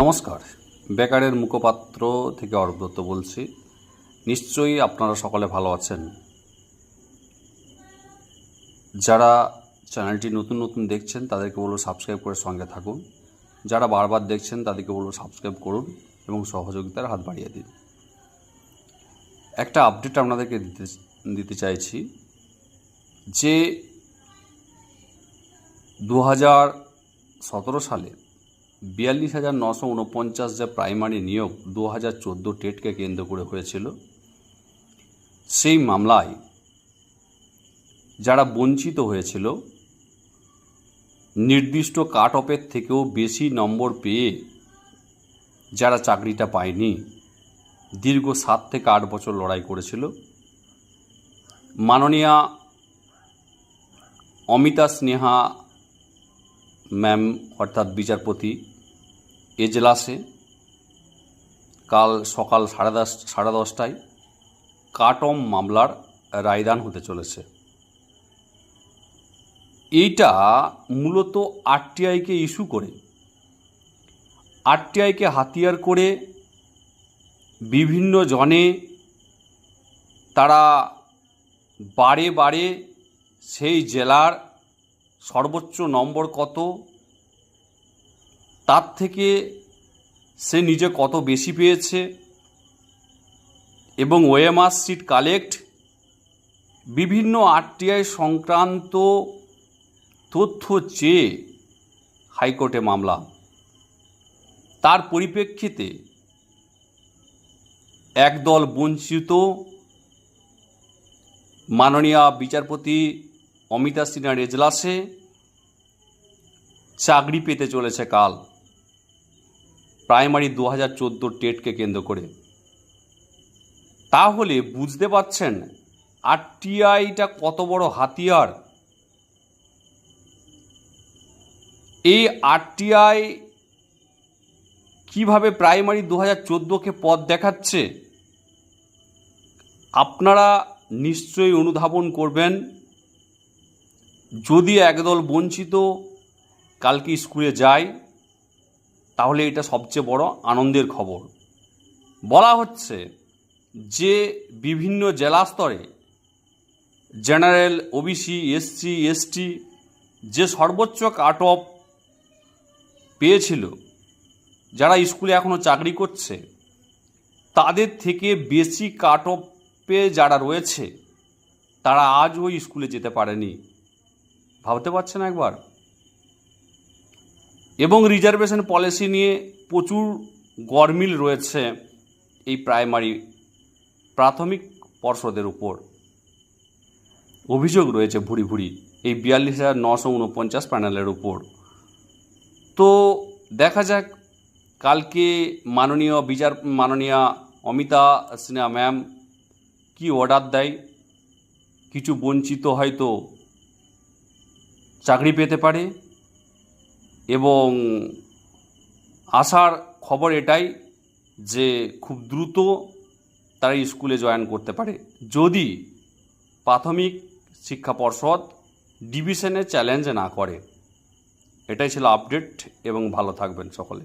নমস্কার। বেকারের মুখপাত্র থেকে অরব্রত বলছি। নিশ্চয়ই আপনারা সকলে ভালো আছেন। যারা চ্যানেলটি নতুন নতুন দেখছেন, তাদেরকে বলব সাবস্ক্রাইব করে সঙ্গে থাকুন। যারা বারবার দেখছেন, তাদেরকে বলব সাবস্ক্রাইব করুন এবং সহযোগিতার হাত বাড়িয়ে দিন। একটা আপডেট আপনাদেরকে দিতে দিতে চাইছি যে দু হাজার সতেরো সালে বিয়াল্লিশ হাজার নশো উনপঞ্চাশ যে প্রাইমারি নিয়োগ দু হাজার চোদ্দ টেটকে কেন্দ্র করে হয়েছিল, সেই মামলায় যারা বঞ্চিত হয়েছিল, নির্দিষ্ট কাট অফের থেকেও বেশি নম্বর পেয়ে যারা চাকরিটা পায়নি, দীর্ঘ সাত থেকে আট বছর লড়াই করেছিল। মাননীয়া অমিতা স্নেহা ম্যাম অর্থাৎ বিচারপতি এজলাসে কাল সকাল সাড়ে দশ, সাড়ে দশটায় কাটম মামলার রায়দান হতে চলেছে। এইটা মূলত আরটিআইকে ইস্যু করে, আরটিআইকে হাতিয়ার করে বিভিন্ন জনে তারা বারে বারে সেই জেলার সর্বোচ্চ নম্বর কত? তার থেকে সে নিজে কত বেশি পেয়েছে? এবং ওএমআর সিট কালেক্ট? বিভিন্ন আরটিআই সংক্রান্ত তথ্য চেয়ে হাইকোর্টে মামলা। তার পরিপ্রেক্ষিতে একদল বঞ্চিত মাননীয় বিচারপতি অমিতা সিনহার এজলাসে চাকরি পেতে চলেছে কাল। প্রাইমারি দু হাজার চোদ্দোর টেটকে কেন্দ্র করে। তাহলে বুঝতে পারছেন আর আরটিআইটা কত বড় হাতিয়ার? এই আরটিআই কীভাবে প্রাইমারি দু হাজার চোদ্দোকে পথ দেখাচ্ছে? আপনারা নিশ্চয়ই অনুধাবন করবেন। যদি একদল বঞ্চিত কালকে স্কুলে যায়, তাহলে এটা সবচেয়ে বড় আনন্দের খবর। বলা হচ্ছে যে বিভিন্ন জেলা স্তরে জেনারেল, ওবিসি, এসসি, এসটি যে সর্বোচ্চ কাট অফ পেয়েছিল, যারা স্কুলে এখনও চাকরি করছে, তাদের থেকে বেশি কাট অফ পেয়ে যারা রয়েছে, তারা আজও স্কুলে যেতে পারেনি। ভাবতে পারছেন একবার? এবং রিজার্ভেশন পলিসি নিয়ে প্রচুর গরমিল রয়েছে এই প্রাইমারি প্রাথমিক পর্ষদের উপর। অভিযোগ রয়েছে ভুড়ি ভুড়ি এই বিয়াল্লিশ হাজার নশো উনপঞ্চাশ প্যানেলের উপর। তো দেখা যাক, কালকে মাননীয় বিচার, মাননীয় অমিতা সিনহা ম্যাম কি অর্ডার দেয়, কিছু বঞ্চিত হয়তো চাকরি পেতে পারে এবং আসার খবর এটাই যে খুব দ্রুত তারা স্কুলে জয়েন করতে পারে। যদি প্রাথমিক শিক্ষা পর্ষদ ডিভিশনে চ্যালেঞ্জ না করে, এটাই ছিল আপডেট এবং ভালো থাকবেন সকলে।